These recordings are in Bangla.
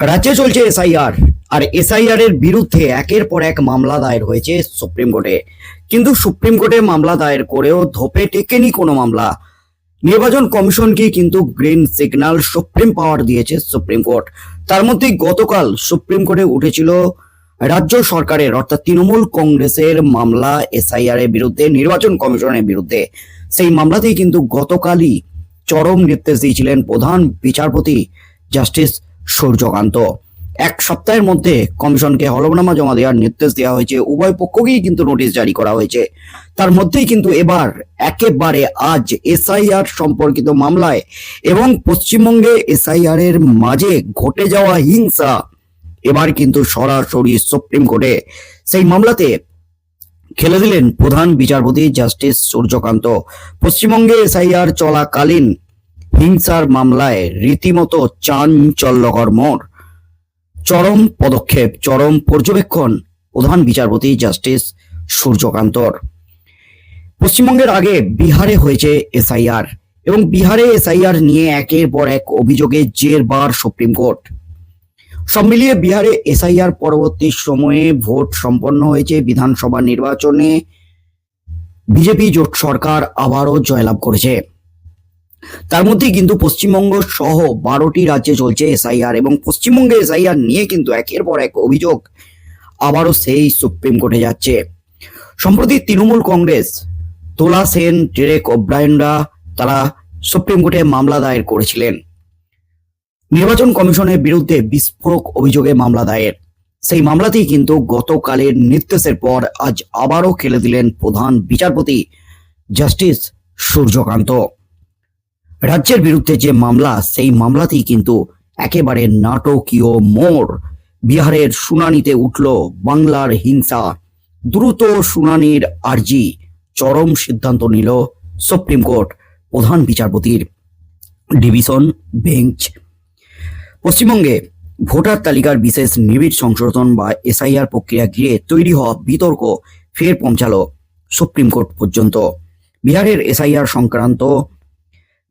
রাজ্যে চলছে এসআইআর, আর এসআইআর এর বিরুদ্ধে একের পর এক মামলা দায়ের হয়েছে সুপ্রিম কোর্টে। কিন্তু সুপ্রিম কোর্টে মামলা দায়ের করেও ধোপে টেকেনি কোনো মামলা। নির্বাচন কমিশনকে কিন্তু গ্রিন সিগন্যাল সুপ্রিম পাওয়ার দিয়েছে সুপ্রিম কোর্ট। তার মধ্যে গতকাল সুপ্রিম কোর্টে উঠেছিল রাজ্য সরকারের, অর্থাৎ তৃণমূল কংগ্রেসের মামলা এসআইআর এর বিরুদ্ধে, নির্বাচন কমিশনের বিরুদ্ধে। সেই মামলাতেই কিন্তু গতকালই চরম নির্দেশ দিয়েছিলেন প্রধান বিচারপতি জাস্টিস সূর্যকান্ত এক সপ্তাহের মধ্যে কমিশনকে হলফনামা জমা দেওয়ার নির্দেশ দেওয়া হয়েছে। উভয় পক্ষকেই কিন্তু নোটিশ জারি করা হয়েছে। তার মধ্যেই কিন্তু এবার একেবারে আজ এসআইআর সম্পর্কিত মামলায় এবং পশ্চিমবঙ্গে এসআইআর এর মাঝে ঘটে যাওয়া হিংসা এবার কিন্তু সরাসরি সুপ্রিম কোর্টে। সেই মামলাতে খেলে দিলেন প্রধান বিচারপতি জাস্টিস সূর্যকান্ত। পশ্চিমবঙ্গে এসআইআর চলাকালীন হিংসার মামলায় রীতিমতো চাঞ্চল্যকর মোড়। চরম পদক্ষেপ, চরম পর্যবেক্ষণ, প্রধান বিচারপতি জাস্টিস সূর্যকান্তর। পশ্চিমবঙ্গের আগে বিহারে হয়েছে এসআইআর এবং বিহারে এসআইআর নিয়ে একের পর এক অভিযোগে জেরবার সুপ্রিম কোর্ট। সব মিলিয়ে বিহারে এসআইআর পরবর্তী সময়ে ভোট সম্পন্ন হয়েছে বিধানসভা নির্বাচনে। বিজেপি জোট সরকার আবারও জয়লাভ করেছে। তার মধ্যে কিন্তু পশ্চিমবঙ্গ সহ বারোটি রাজ্যে চলছে এসআইআর এবং পশ্চিমবঙ্গে এসআইআর নিয়ে কিন্তু একের পর এক অভিযোগ আবারও সেই সুপ্রিম কোর্টে যাচ্ছে। সম্প্রতি তৃণমূল কংগ্রেস, তোলা সেন, ডেরেক ওব্রায়নরা তারা সুপ্রিম কোর্টে মামলা দায়ের করেছিলেন। নির্বাচন কমিশনের বিরুদ্ধে বিস্ফোরক অভিযোগে মামলা দায়ের। সেই মামলাতেই কিন্তু গতকালের নির্দেশের পর আজ আবারও খেলে দিলেন প্রধান বিচারপতি জাস্টিস সূর্যকান্ত। রাজ্যের বিরুদ্ধে যে মামলা, সেই মামলাতেই কিন্তু একেবারে নাটকীয় মোড়। বিহারের শুনানিতে উঠল বাংলার হিংসা। দ্রুত শুনানির আর্জি, চরম সিদ্ধান্ত নিল সুপ্রিম কোর্ট প্রধান বিচারপতির ডিভিশন বেঞ্চ। পশ্চিমবঙ্গে ভোটার তালিকার বিশেষ নিবিড় সংশোধন বা এসআইআর প্রক্রিয়া ঘিরে তৈরি হওয়া বিতর্ক ফের পৌঁছালো সুপ্রিম কোর্ট পর্যন্ত। বিহারের এসআইআর সংক্রান্ত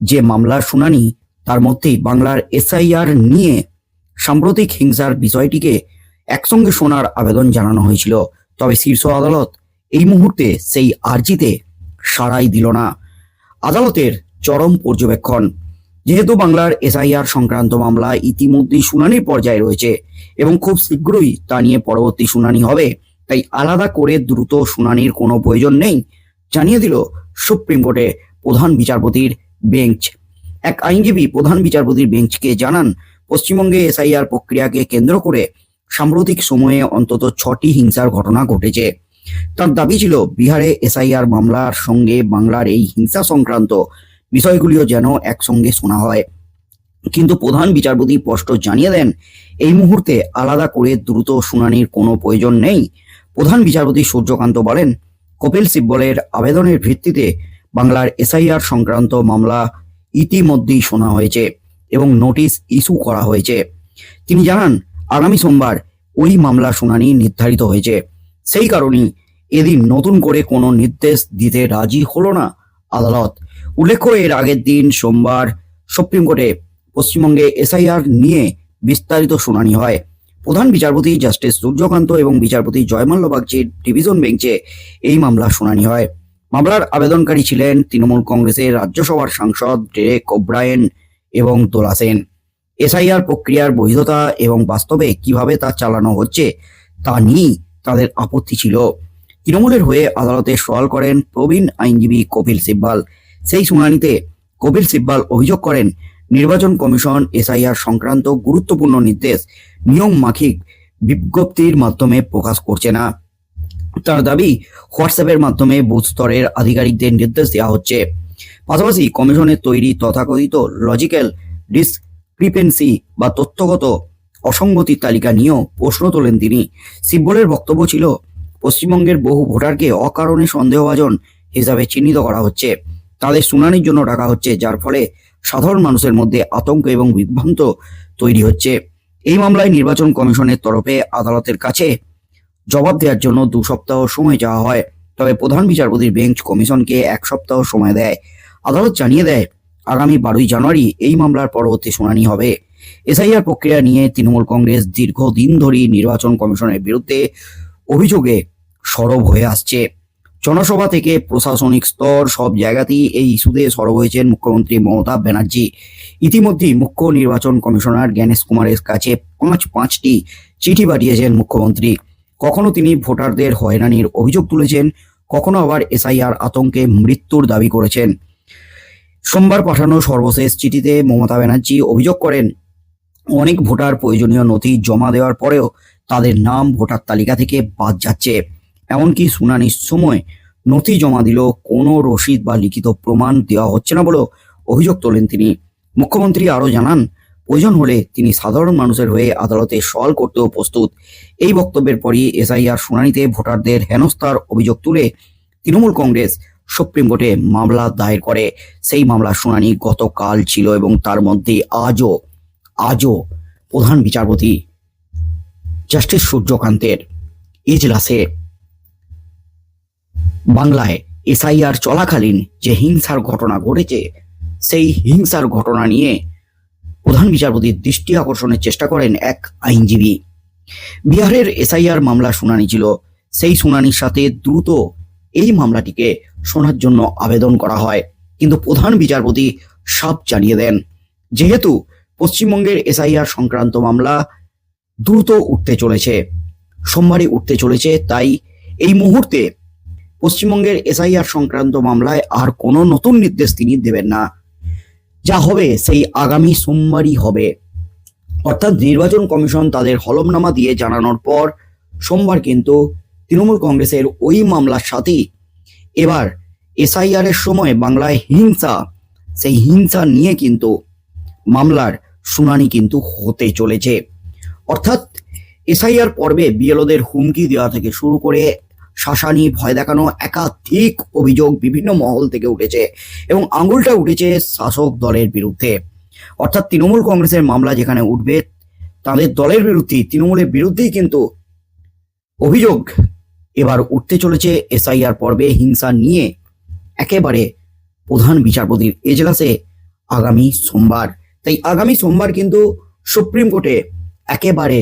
যে মামলার শুনানি, তার মধ্যেই বাংলার এসআইআর নিয়ে সাম্প্রতিক হিংসার বিষয়টিকে একসঙ্গে শোনার আবেদন জানানো হয়েছিল। তবে শীর্ষ আদালত এই মুহূর্তে সেই আর্জিতে সাড়াই দিল না। আদালতের চরম পর্যবেক্ষণ। যেহেতু বাংলার এসআইআর সংক্রান্ত মামলা ইতিমধ্যেই শুনানির পর্যায়ে রয়েছে এবং খুব শীঘ্রই তা নিয়ে পরবর্তী শুনানি হবে, তাই আলাদা করে দ্রুত শুনানির কোনো প্রয়োজন নেই, জানিয়ে দিল সুপ্রিম কোর্টে প্রধান বিচারপতির বেঞ্চ। এক আইনজীবী প্রধান বিচারপতির বেঞ্চকে জানান, পশ্চিমবঙ্গে এসআইআর প্রক্রিয়াকে কেন্দ্র করে সাম্প্রতিক সময়ে অন্তত ছটি হিংসার ঘটনা ঘটেছে। তার দাবি ছিল, বিহারে এসআইআর মামলার সঙ্গে বাংলার এই হিংসা সংক্রান্ত বিষয়গুলিও যেন একসঙ্গে শোনা হয়। কিন্তু প্রধান বিচারপতি স্পষ্ট জানিয়ে দেন, এই মুহূর্তে আলাদা করে দ্রুত শুনানির কোনো প্রয়োজন নেই। প্রধান বিচারপতি সূর্যকান্ত বলেন, কপিল সিব্বলের আবেদনের ভিত্তিতে বাংলার এসআইআর সংক্রান্ত মামলা ইতিমধ্যেই শোনা হয়েছে এবং নোটিশ ইস্যু করা হয়েছে। তিনি জানান, আগামী সোমবার ওই মামলা শুনানি নির্ধারিত হয়েছে। সেই কারণেই এদিন নতুন করে কোনো নির্দেশ দিতে রাজি হলো না আদালত। উল্লেখ্য, এর আগের দিন সোমবার সুপ্রিম কোর্টে পশ্চিমবঙ্গে এসআইআর নিয়ে বিস্তারিত শুনানি হয়। প্রধান বিচারপতি জাস্টিস সূর্যকান্ত এবং বিচারপতি জয়মাল্য বাগচির ডিভিশন বেঞ্চে এই মামলা শুনানি হয়। মামলার আবেদনকারী ছিলেন তৃণমূল কংগ্রেসের রাজ্যসভার সাংসদ ডেরেক ওব্রায়েন এবং দোলা সেন। এসআইআর প্রক্রিয়ার বৈধতা এবং বাস্তবে কীভাবে তা চালানো হচ্ছে তা নিয়েই তাদের আপত্তি ছিল। তৃণমূলের হয়ে আদালতে সওয়াল করেন প্রবীণ আইনজীবী কপিল সিব্বাল। সেই শুনানিতে কপিল সিব্বাল অভিযোগ করেন, নির্বাচন কমিশন এসআইআর সংক্রান্ত গুরুত্বপূর্ণ নির্দেশ নিয়ম মাফিক বিজ্ঞপ্তির মাধ্যমে প্রকাশ করছে না। তার দাবি হোয়াটসঅ্যাপের মাধ্যমে বুথ স্তরের আধিকারিকদের নির্দেশ দেওয়া হচ্ছে। পাশাপাশি কমিশনের তৈরি তথাকথিত লজিক্যাল ডিসক্রিপেন্সি বা তথ্যগত অসঙ্গতির তালিকা নিয়েও প্রশ্ন তোলেন তিনি। সিব্বলের বক্তব্য ছিল, পশ্চিমবঙ্গের বহু ভোটারকে অকারণে সন্দেহভাজন হিসাবে চিহ্নিত করা হচ্ছে। তাদের শুনানির জন্য ডাকা হচ্ছে, যার ফলে সাধারণ মানুষের মধ্যে আতঙ্ক এবং বিভ্রান্ত তৈরি হচ্ছে। এই মামলায় নির্বাচন কমিশনের তরফে আদালতের কাছে জবাব দেওয়ার জন্য দু সপ্তাহ সময় চাওয়া হয়। তবে প্রধান বিচারপতির বেঞ্চ কমিশনকে এক সপ্তাহ সময় দেয়। আদালত জানিয়ে দেয়, আগামী বারোই জানুয়ারি এই মামলার পরবর্তী শুনানি হবে। এসআইআর প্রক্রিয়া নিয়ে তৃণমূল কংগ্রেস দীর্ঘদিন ধরেই নির্বাচন কমিশনের বিরুদ্ধে অভিযোগে সরব হয়ে আসছে। জনসভা থেকে প্রশাসনিক স্তর সব জায়গাতেই এই ইস্যুতে সরব হয়েছেন মুখ্যমন্ত্রী মমতা ব্যানার্জি। ইতিমধ্যেই মুখ্য নির্বাচন কমিশনার জ্ঞানেশ কুমারের কাছে পাঁচ পাঁচটি চিঠি পাঠিয়েছেন মুখ্যমন্ত্রী। কখনো তিনি ভোটারদের হয়রানির অভিযোগ তুলেছেন, কখনো আবার এসআইআর আতঙ্কে মৃত্যুর দাবি করেছেন। সোমবার পাঠানো সর্বশেষ চিঠিতে মমতা ব্যানার্জি অভিযোগ করেন, অনেক ভোটার প্রয়োজনীয় নথি জমা দেওয়ার পরেও তাদের নাম ভোটার তালিকা থেকে বাদ যাচ্ছে। এমনকি শুনানির সময় নথি জমা দিল কোনো রসিদ বা লিখিত প্রমাণ দেওয়া হচ্ছে না বলেও অভিযোগ তোলেন তিনি। মুখ্যমন্ত্রী আরও জানান প্রয়োজন হলে তিনি সাধারণ মানুষের হয়ে আদালতে সওয়াল করতেও প্রস্তুত। এই বক্তব্যের পরই এসআইআর শুনানিতে ভোটারদের হেনস্থার অভিযোগ তুলে তৃণমূল কংগ্রেস সুপ্রিম কোর্টে মামলা দায়ের করে। সেই মামলার শুনানি গতকাল ছিল এবং তার মধ্যে আজও আজও প্রধান বিচারপতি জাস্টিস সূর্যকান্তের ইজলাসে বাংলায় এসআইআর চলাকালীন যে হিংসার ঘটনা ঘটেছে, সেই হিংসার ঘটনা নিয়ে প্রধান বিচারপতির দৃষ্টি আকর্ষণের চেষ্টা করেন এক আইনজীবী। বিহারের এসআইআর মামলা শুনানি ছিল। সেই শুনানির সাথে দ্রুত এই মামলাটিকে শোনার জন্য আবেদন করা হয়। কিন্তু প্রধান বিচারপতি সাপ জানিয়ে দেন। যেহেতু পশ্চিমবঙ্গের এসআইআর সংক্রান্ত মামলা দ্রুত উঠতে চলেছে সোমবারই উঠতে চলেছে, তাই এই মুহূর্তে পশ্চিমবঙ্গের এসআইআর সংক্রান্ত মামলায় আর কোনো নতুন নির্দেশ তিনি দেবেন না। যা হবে সেই আগামী সোমবারই হবে। অর্থাৎ নির্বাচন কমিশন তাদের হলফনামা দিয়ে জানানোর পর সোমবার কিন্তু তৃণমূল কংগ্রেসের ওই মামলার সাথেই এবার এসআইআর এর সময় বাংলায় হিংসা, সেই হিংসা নিয়ে কিন্তু মামলার শুনানি কিন্তু হতে চলেছে। অর্থাৎ এসআইআর পর্বে বিএলওদের হুমকি দেওয়া থেকে শুরু করে শাসানি ভয় দেখানো একাধিক অভিযোগ বিভিন্ন মহল থেকে উঠেছে এবং আঙুলটা উঠেছে শাসক দলের বিরুদ্ধে। অর্থাৎ তৃণমূল কংগ্রেসের মামলা যেখানে উঠবে, তাদের দলের বিরুদ্ধে, তৃণমূলের বিরুদ্ধেই কিন্তু অভিযোগ এবার উঠতে চলেছে এসআইআর পর্বে হিংসা নিয়ে একেবারে প্রধান বিচারপতির এজলাসে আগামী সোমবার। তাই আগামী সোমবার কিন্তু সুপ্রিম কোর্টে একেবারে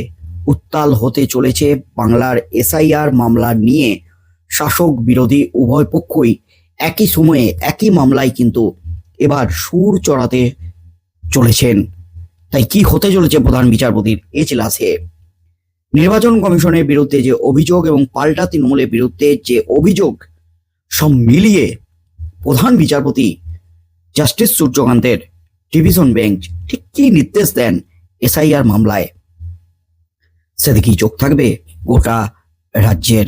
উত্তাল হতে চলেছে বাংলার এসআইআর মামলা নিয়ে শাসক বিরোধী উভয় পক্ষই একই সময়ে একই মামলায় কিন্তু এবার সুর চড়াতে চলেছেন। তাই কি হতে চলেছে প্রধান বিচারপতির? এজলাসে নির্বাচন কমিশনের বিরুদ্ধে যে অভিযোগ এবং পাল্টা তৃণমূলের বিরুদ্ধে যে অভিযোগ, সব মিলিয়ে প্রধান বিচারপতি জাস্টিস সূর্যকান্তের ডিভিশন বেঞ্চ ঠিক কি নির্দেশ দেন এসআইআর মামলায়? সেদিকেই চোখ থাকবে গোটা রাজ্যের